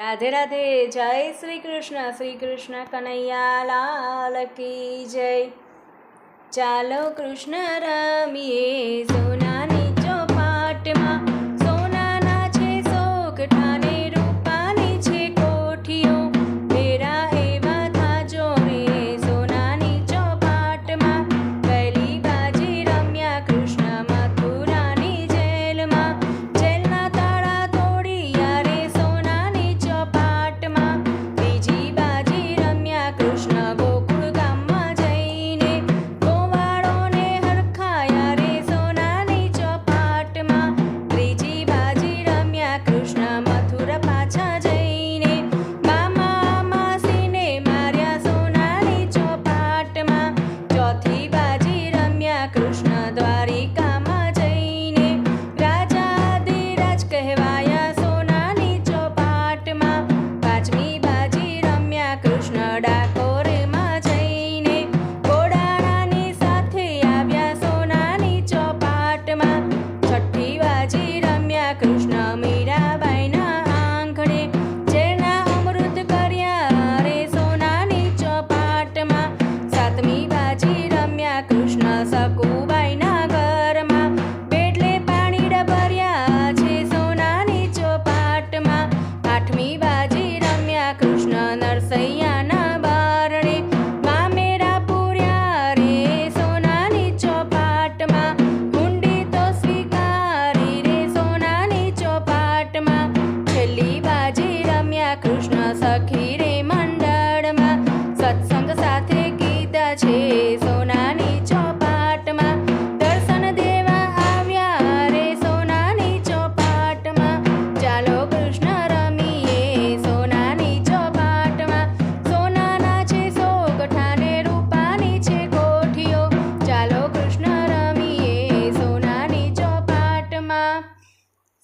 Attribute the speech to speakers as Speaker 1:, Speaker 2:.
Speaker 1: રાધે રાધે જય શ્રી કૃષ્ણ શ્રી કૃષ્ણ કનૈયા લાલ કી જય. ચાલો કૃષ્ણ રમીએ. asapku